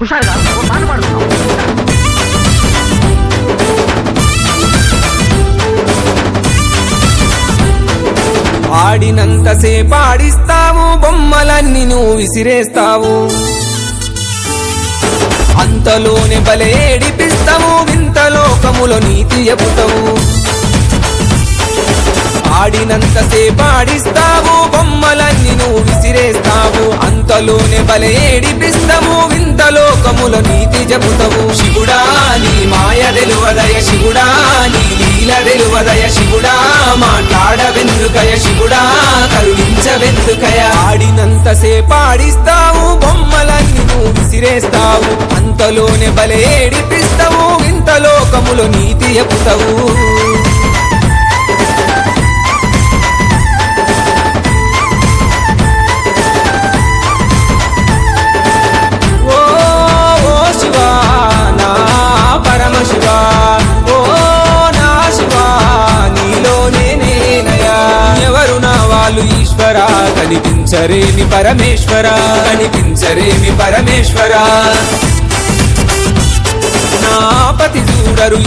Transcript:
హుషారుగా ఓ పాట ఆడినంతసేపు ఆడిస్తావు బొమ్మలన్నీ నువ్వు విసిరేస్తావు. అంతలోనే బలే ఏడిపిస్తావు వింత లోకములో నీతి చెబుతావు. ఆడినంతసేపు ఆడిస్తావు బొమ్మలన్నీ నువ్వు విసిరేస్తావు. అంతలోనే బలే ఏడిపిస్తావు వింత లోకముల నీతి చెబుతావు శివుడా నీ మాయ తెలువదయ శివుడా నీ లీల తెలువదయ శివుడా మాట్లాడవెందుకయ శివుడా కరుణించవెందుకయ. ఆడినంత సేపాడిస్తావు బొమ్మలన్నీ నువ్వు విసిరేస్తావు. అంతలోనే బలే ఇంత లోకములో నీతి చెబుతావు నా వాళ్ళు ఈశ్వర కనిపించరేమి పరమేశ్వర? కనిపించరేమి పరమేశ్వర? నా పతి చూడరు